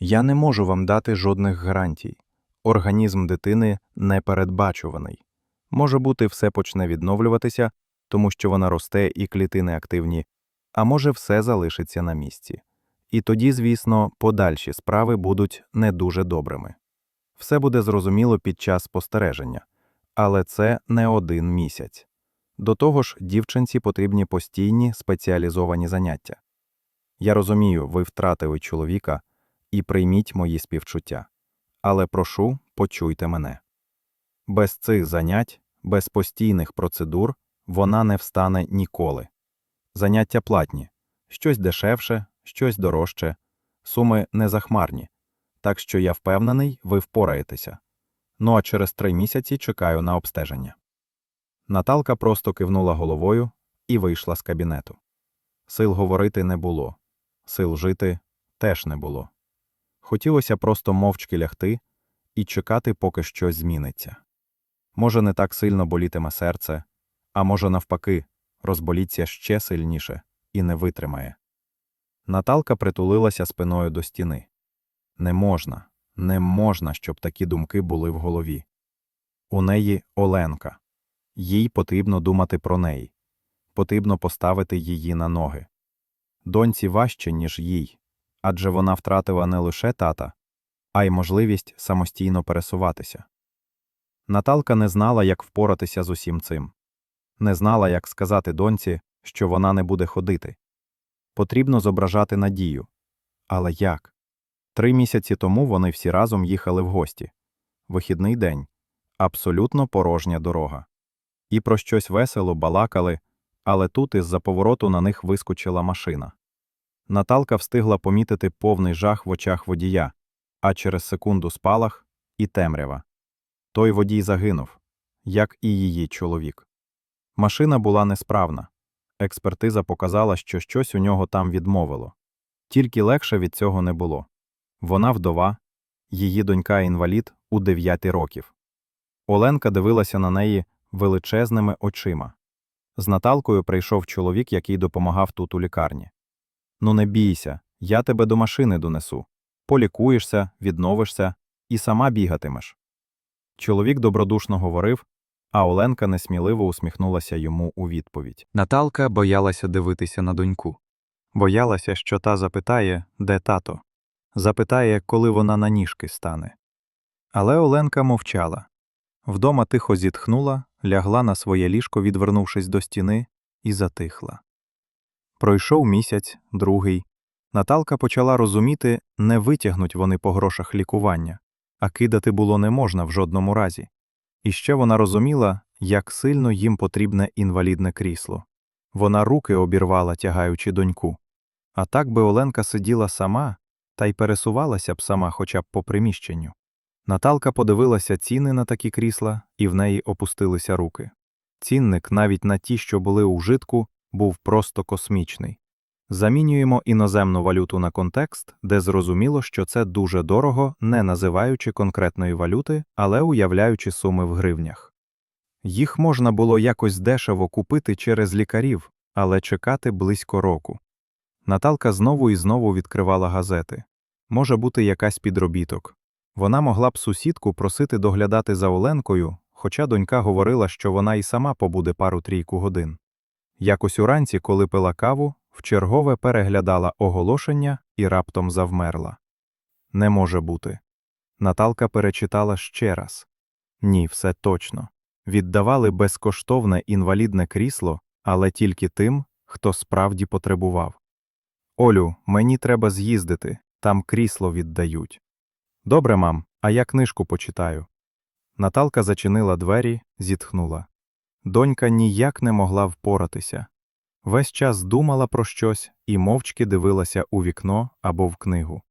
Я не можу вам дати жодних гарантій. Організм дитини непередбачуваний. Може бути, все почне відновлюватися, тому що вона росте і клітини активні, а може, все залишиться на місці. І тоді, звісно, подальші справи будуть не дуже добрими. Все буде зрозуміло під час спостереження, але це не один місяць. До того ж, дівчинці потрібні постійні спеціалізовані заняття. Я розумію, ви втратили чоловіка і прийміть мої співчуття. Але прошу, почуйте мене. Без цих занять, без постійних процедур вона не встане ніколи. Заняття платні, щось дешевше, щось дорожче, суми незахмарні, так що я впевнений, ви впораєтеся. Ну а через три місяці чекаю на обстеження. Наталка просто кивнула головою і вийшла з кабінету. Сил говорити не було, сил жити теж не було. Хотілося просто мовчки лягти і чекати, поки щось зміниться. Може, не так сильно болітиме серце, а може, навпаки, розболіться ще сильніше і не витримає. Наталка притулилася спиною до стіни. Не можна, не можна, щоб такі думки були в голові. У неї Оленка. Їй потрібно думати про неї. Потрібно поставити її на ноги. Доньці важче, ніж їй, адже вона втратила не лише тата, а й можливість самостійно пересуватися. Наталка не знала, як впоратися з усім цим, не знала, як сказати доньці, що вона не буде ходити. Потрібно зображати надію. Але як? Три місяці тому вони всі разом їхали в гості. Вихідний день абсолютно порожня дорога. І про щось весело балакали, але тут із-за повороту на них вискочила машина. Наталка встигла помітити повний жах в очах водія, а через секунду спалах і темрява. Той водій загинув, як і її чоловік. Машина була несправна. Експертиза показала, що щось у нього там відмовило. Тільки легше від цього не було. Вона вдова, її донька інвалід у 9 років. Оленка дивилася на неї величезними очима. З Наталкою прийшов чоловік, який допомагав тут у лікарні. Ну, не бійся, я тебе до машини донесу. Полікуєшся, відновишся і сама бігатимеш. Чоловік добродушно говорив, а Оленка несміливо усміхнулася йому у відповідь. Наталка боялася дивитися на доньку. Боялася, що та запитає, де тато. Запитає, коли вона на ніжки стане. Але Оленка мовчала. Вдома тихо зітхнула, лягла на своє ліжко, відвернувшись до стіни, і затихла. Пройшов місяць, другий. Наталка почала розуміти, не витягнуть вони по грошах лікування, а кидати було не можна в жодному разі. І ще вона розуміла, як сильно їм потрібне інвалідне крісло. Вона руки обірвала, тягаючи доньку. А так би Оленка сиділа сама та й пересувалася б сама хоча б по приміщенню. Наталка подивилася ціни на такі крісла, і в неї опустилися руки. Цінник, навіть на ті, що були у вжитку, був просто космічний. Замінюємо іноземну валюту на контекст, де зрозуміло, що це дуже дорого, не називаючи конкретної валюти, але уявляючи суми в гривнях. Їх можна було якось дешево купити через лікарів, але чекати близько року. Наталка знову і знову відкривала газети. Може бути якась підробіток. Вона могла б сусідку просити доглядати за Оленкою, хоча донька говорила, що вона і сама побуде пару-трійку годин. Якось уранці, коли пила каву, вчергове переглядала оголошення і раптом завмерла. Не може бути. Наталка перечитала ще раз ні, все точно. Віддавали безкоштовне інвалідне крісло, але тільки тим, хто справді потребував. Олю, мені треба з'їздити, там крісло віддають. Добре, мам, а я книжку почитаю. Наталка зачинила двері, зітхнула. Донька ніяк не могла впоратися. Весь час думала про щось і мовчки дивилася у вікно або в книгу.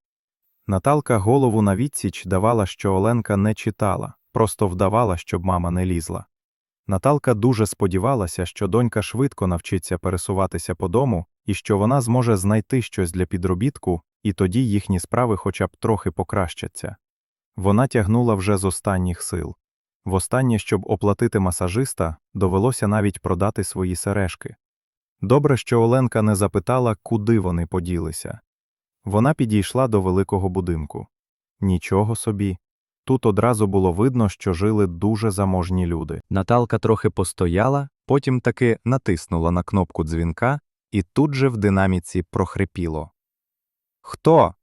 Наталка голову на відсіч давала, що Оленка не читала, просто вдавала, щоб мама не лізла. Наталка дуже сподівалася, що донька швидко навчиться пересуватися по дому і що вона зможе знайти щось для підробітку, і тоді їхні справи хоча б трохи покращаться. Вона тягнула вже з останніх сил. Востаннє, щоб оплатити масажиста, довелося навіть продати свої сережки. Добре, що Оленка не запитала, куди вони поділися. Вона підійшла до великого будинку. Нічого собі. Тут одразу було видно, що жили дуже заможні люди. Наталка трохи постояла, потім таки натиснула на кнопку дзвінка, і тут же в динаміці прохрипіло. Хто?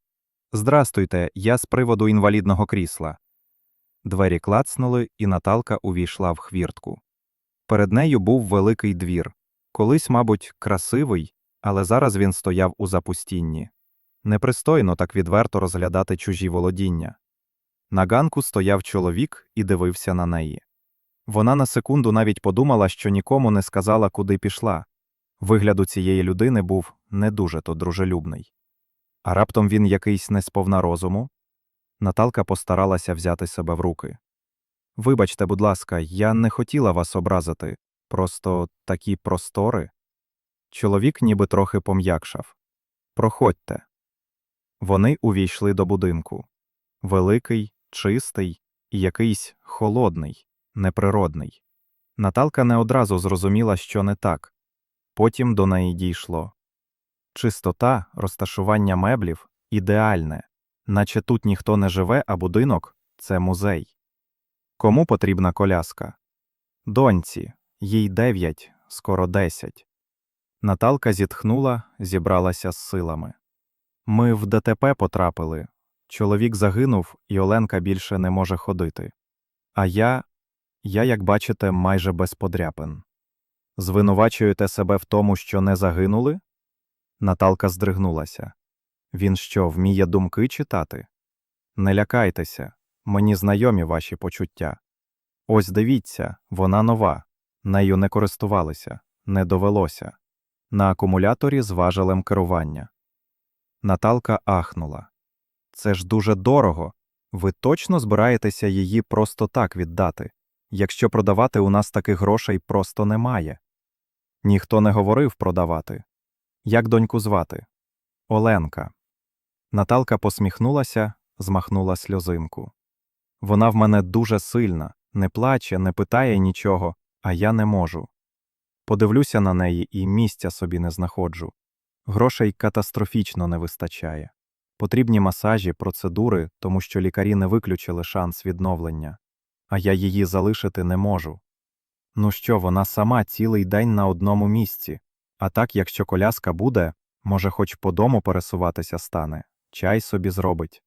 Здрастуйте, я з приводу інвалідного крісла. Двері клацнули, і Наталка увійшла в хвіртку. Перед нею був великий двір. Колись, мабуть, красивий, але зараз він стояв у запустінні. Непристойно так відверто розглядати чужі володіння. На ганку стояв чоловік і дивився на неї. Вона на секунду навіть подумала, що нікому не сказала, куди пішла. Вигляд у цієї людини був не дуже то дружелюбний. А раптом він якийсь не сповна розуму. Наталка постаралася взяти себе в руки. Вибачте, будь ласка, я не хотіла вас образити. Просто такі простори. Чоловік ніби трохи пом'якшав. Проходьте. Вони увійшли до будинку. Великий, чистий і якийсь холодний, неприродний. Наталка не одразу зрозуміла, що не так. Потім до неї дійшло. Чистота, розташування меблів ідеальне, наче тут ніхто не живе, а будинок це музей. Кому потрібна коляска? Доньці, їй дев'ять, скоро десять. Наталка зітхнула, зібралася з силами. Ми в ДТП потрапили. Чоловік загинув, і Оленка більше не може ходити. А я, я, як бачите, майже без подряпин. Звинувачуєте себе в тому, що не загинули? Наталка здригнулася. Він що, вміє думки читати? Не лякайтеся, мені знайомі ваші почуття. Ось дивіться, вона нова, нею не користувалися, не довелося. На акумуляторі з важелем керування. Наталка ахнула. Це ж дуже дорого. Ви точно збираєтеся її просто так віддати, якщо продавати у нас таких грошей просто немає. Ніхто не говорив продавати. Як доньку звати? Оленка. Наталка посміхнулася, змахнула сльозинку. Вона в мене дуже сильна, не плаче, не питає нічого, а я не можу. Подивлюся на неї і місця собі не знаходжу. Грошей катастрофічно не вистачає. Потрібні масажі, процедури, тому що лікарі не виключили шанс відновлення, а я її залишити не можу. Ну що, вона сама цілий день на одному місці, а так, якщо коляска буде, може, хоч по дому пересуватися стане, чай собі зробить.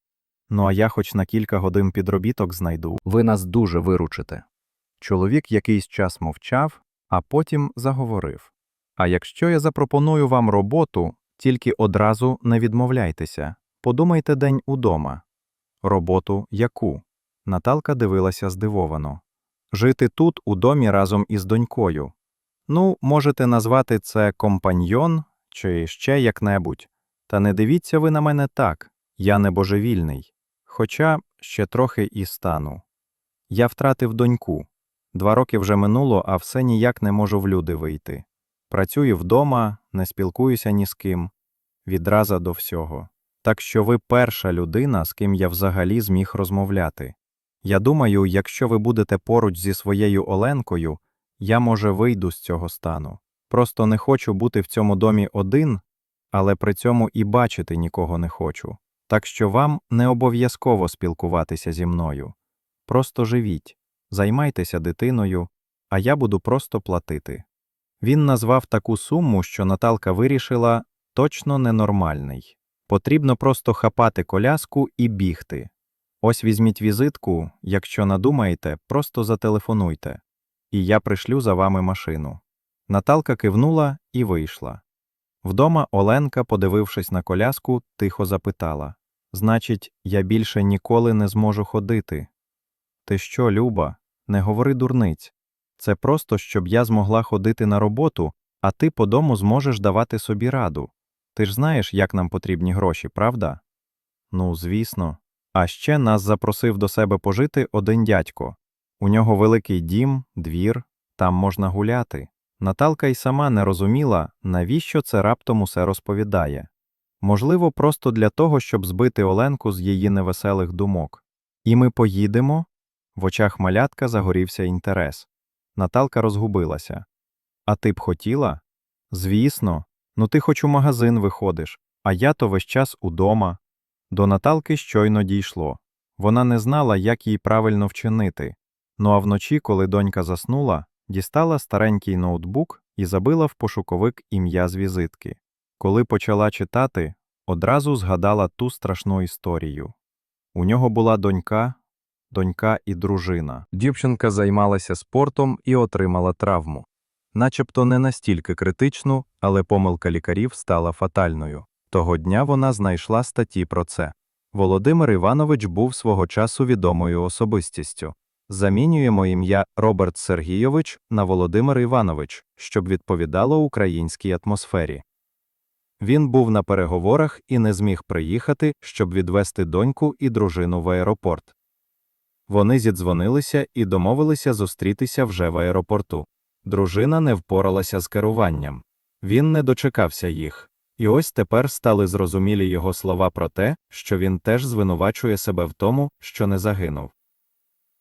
Ну а я хоч на кілька годин підробіток знайду. Ви нас дуже виручите. Чоловік якийсь час мовчав, а потім заговорив. А якщо я запропоную вам роботу, тільки одразу не відмовляйтеся. Подумайте день удома. Роботу яку? Наталка дивилася здивовано. Жити тут, у домі разом із донькою. Ну, можете назвати це компаньйон чи ще як-небудь. Та не дивіться ви на мене так, я не божевільний. Хоча ще трохи і стану. Я втратив доньку. Два роки вже минуло, а все ніяк не можу в люди вийти. Працюю вдома, не спілкуюся ні з ким, відраза до всього. Так що ви перша людина, з ким я взагалі зміг розмовляти. Я думаю, якщо ви будете поруч зі своєю Оленкою, я, може, вийду з цього стану. Просто не хочу бути в цьому домі один, але при цьому і бачити нікого не хочу. Так що вам не обов'язково спілкуватися зі мною. Просто живіть, займайтеся дитиною, а я буду просто платити. Він назвав таку суму, що Наталка вирішила точно ненормальний. Потрібно просто хапати коляску і бігти. Ось візьміть візитку, якщо надумаєте, просто зателефонуйте, і я пришлю за вами машину. Наталка кивнула і вийшла. Вдома Оленка, подивившись на коляску, тихо запитала Значить, я більше ніколи не зможу ходити. Ти що, Люба, не говори дурниць. Це просто, щоб я змогла ходити на роботу, а ти по дому зможеш давати собі раду. Ти ж знаєш, як нам потрібні гроші, правда? Ну, звісно. А ще нас запросив до себе пожити один дядько. У нього великий дім, двір, там можна гуляти. Наталка й сама не розуміла, навіщо це раптом усе розповідає. Можливо, просто для того, щоб збити Оленку з її невеселих думок. І ми поїдемо? В очах малятка загорівся інтерес. Наталка розгубилася. А ти б хотіла? Звісно, ну ти хоч у магазин виходиш. А я то весь час удома. До Наталки щойно дійшло. Вона не знала, як їй правильно вчинити. Ну а вночі, коли донька заснула, дістала старенький ноутбук і забила в пошуковик ім'я з візитки. Коли почала читати, одразу згадала ту страшну історію. У нього була донька, донька і дружина. Дівчинка займалася спортом і отримала травму. Начебто не настільки критичну, але помилка лікарів стала фатальною. Того дня вона знайшла статті про це. Володимир Іванович був свого часу відомою особистістю. Замінюємо ім'я Роберт Сергійович на Володимир Іванович, щоб відповідало українській атмосфері. Він був на переговорах і не зміг приїхати, щоб відвести доньку і дружину в аеропорт. Вони зідзвонилися і домовилися зустрітися вже в аеропорту. Дружина не впоралася з керуванням. Він не дочекався їх. І ось тепер стали зрозумілі його слова про те, що він теж звинувачує себе в тому, що не загинув.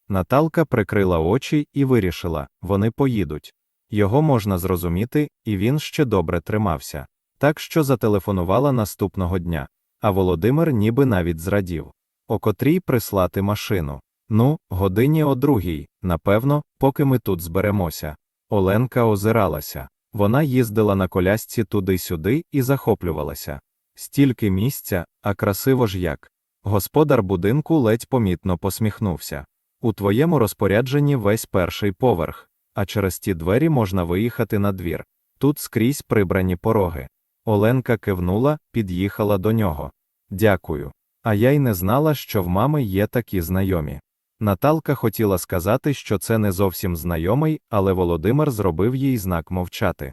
Наталка прикрила очі і вирішила вони поїдуть. Його можна зрозуміти, і він ще добре тримався. Так що зателефонувала наступного дня, а Володимир ніби навіть зрадів. О котрій прислати машину. Ну, годині о другій, напевно, поки ми тут зберемося. Оленка озиралася. Вона їздила на колясці туди-сюди і захоплювалася. Стільки місця, а красиво ж як. Господар будинку ледь помітно посміхнувся. У твоєму розпорядженні весь перший поверх, а через ті двері можна виїхати на двір. Тут скрізь прибрані пороги. Оленка кивнула, під'їхала до нього. Дякую. А я й не знала, що в мами є такі знайомі. Наталка хотіла сказати, що це не зовсім знайомий, але Володимир зробив їй знак мовчати.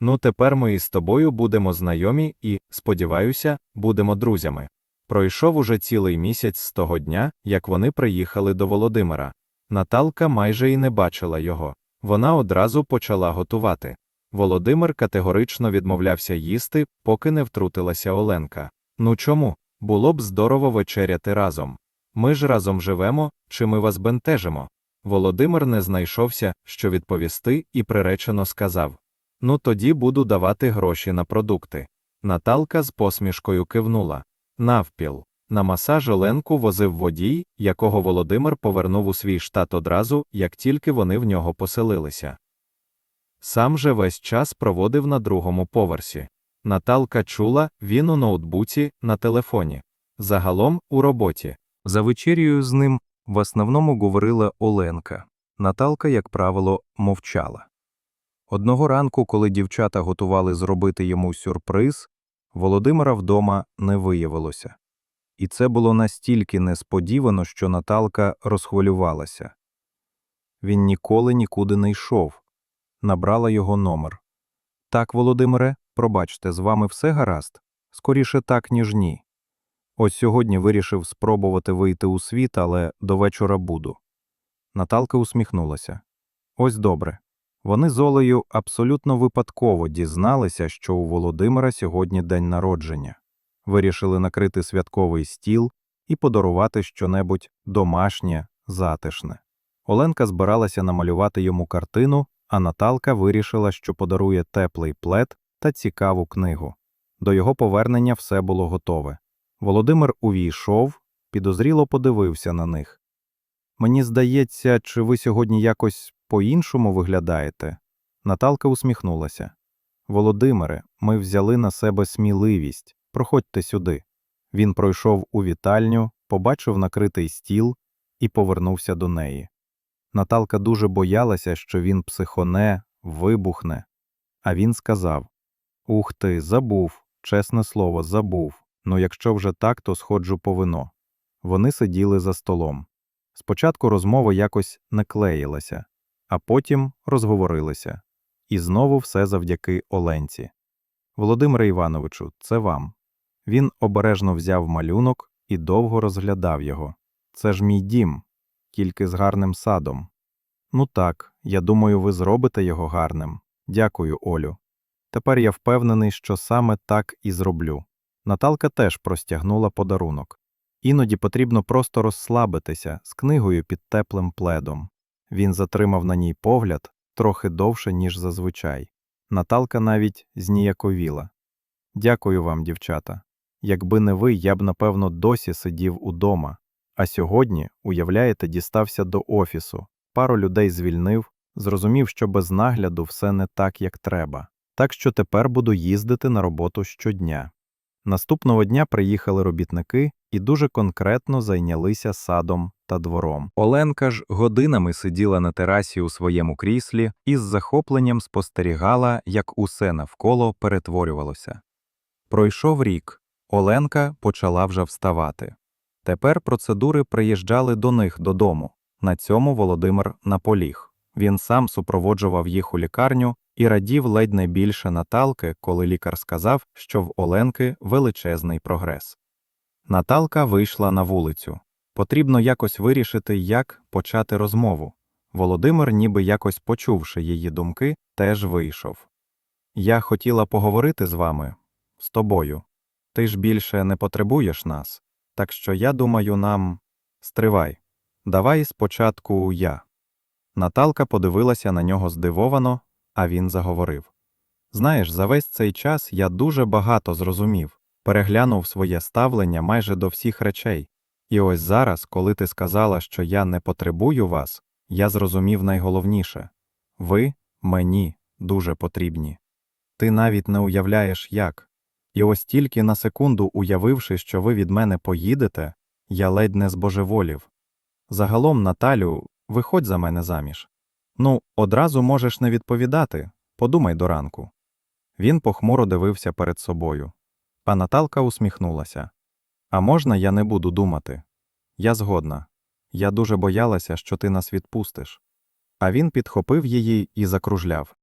Ну, тепер ми із тобою будемо знайомі і, сподіваюся, будемо друзями. Пройшов уже цілий місяць з того дня, як вони приїхали до Володимира. Наталка майже і не бачила його. Вона одразу почала готувати. Володимир категорично відмовлявся їсти, поки не втрутилася Оленка. Ну чому? Було б здорово вечеряти разом. Ми ж разом живемо, чи ми вас бентежимо? Володимир не знайшовся, що відповісти, і приречено сказав: Ну тоді буду давати гроші на продукти. Наталка з посмішкою кивнула. Навпіл. На масаж Оленку возив водій, якого Володимир повернув у свій штат одразу, як тільки вони в нього поселилися. Сам же весь час проводив на другому поверсі. Наталка чула, він у ноутбуці, на телефоні. Загалом у роботі. За вечерію з ним в основному говорила Оленка. Наталка, як правило, мовчала. Одного ранку, коли дівчата готували зробити йому сюрприз, Володимира вдома не виявилося. І це було настільки несподівано, що Наталка розхвилювалася. Він ніколи нікуди не йшов. Набрала його номер. Так, Володимире, пробачте, з вами все гаразд? Скоріше так, ніж ні. Ось сьогодні вирішив спробувати вийти у світ, але до вечора буду. Наталка усміхнулася. Ось добре. Вони з Олею абсолютно випадково дізналися, що у Володимира сьогодні день народження. Вирішили накрити святковий стіл і подарувати щонебудь домашнє, затишне. Оленка збиралася намалювати йому картину, а Наталка вирішила, що подарує теплий плед та цікаву книгу. До його повернення все було готове. Володимир увійшов, підозріло подивився на них. Мені здається, чи ви сьогодні якось по-іншому виглядаєте? Наталка усміхнулася. Володимире, ми взяли на себе сміливість. Проходьте сюди. Він пройшов у вітальню, побачив накритий стіл і повернувся до неї. Наталка дуже боялася, що він психоне, вибухне. А він сказав Ух ти, забув, чесне слово, забув. Ну якщо вже так, то сходжу по вино. Вони сиділи за столом. Спочатку розмова якось не клеїлася, а потім розговорилися. І знову все завдяки Оленці. Володимире Івановичу, це вам. Він обережно взяв малюнок і довго розглядав його. Це ж мій дім, тільки з гарним садом. Ну так, я думаю, ви зробите його гарним. Дякую, Олю. Тепер я впевнений, що саме так і зроблю. Наталка теж простягнула подарунок. Іноді потрібно просто розслабитися з книгою під теплим пледом. Він затримав на ній погляд трохи довше, ніж зазвичай. Наталка навіть зніяковіла. Дякую вам, дівчата. Якби не ви, я б, напевно, досі сидів удома. А сьогодні, уявляєте, дістався до офісу, пару людей звільнив, зрозумів, що без нагляду все не так, як треба. Так що тепер буду їздити на роботу щодня. Наступного дня приїхали робітники і дуже конкретно зайнялися садом та двором. Оленка ж годинами сиділа на терасі у своєму кріслі і з захопленням спостерігала, як усе навколо перетворювалося. Пройшов рік. Оленка почала вже вставати. Тепер процедури приїжджали до них додому. На цьому Володимир наполіг. Він сам супроводжував їх у лікарню і радів ледь не більше Наталки, коли лікар сказав, що в Оленки величезний прогрес. Наталка вийшла на вулицю. Потрібно якось вирішити, як почати розмову. Володимир, ніби якось почувши її думки, теж вийшов. Я хотіла поговорити з вами, з тобою. Ти ж більше не потребуєш нас. Так що я думаю, нам. Стривай. Давай спочатку я. Наталка подивилася на нього здивовано, а він заговорив. Знаєш, за весь цей час я дуже багато зрозумів, переглянув своє ставлення майже до всіх речей. І ось зараз, коли ти сказала, що я не потребую вас, я зрозумів найголовніше ви мені дуже потрібні. Ти навіть не уявляєш як. І ось тільки на секунду уявивши, що ви від мене поїдете, я ледь не збожеволів. Загалом, Наталю, виходь за мене заміж. Ну, одразу можеш не відповідати, подумай до ранку. Він похмуро дивився перед собою. А Наталка усміхнулася. А можна я не буду думати? Я згодна. Я дуже боялася, що ти нас відпустиш. А він підхопив її і закружляв.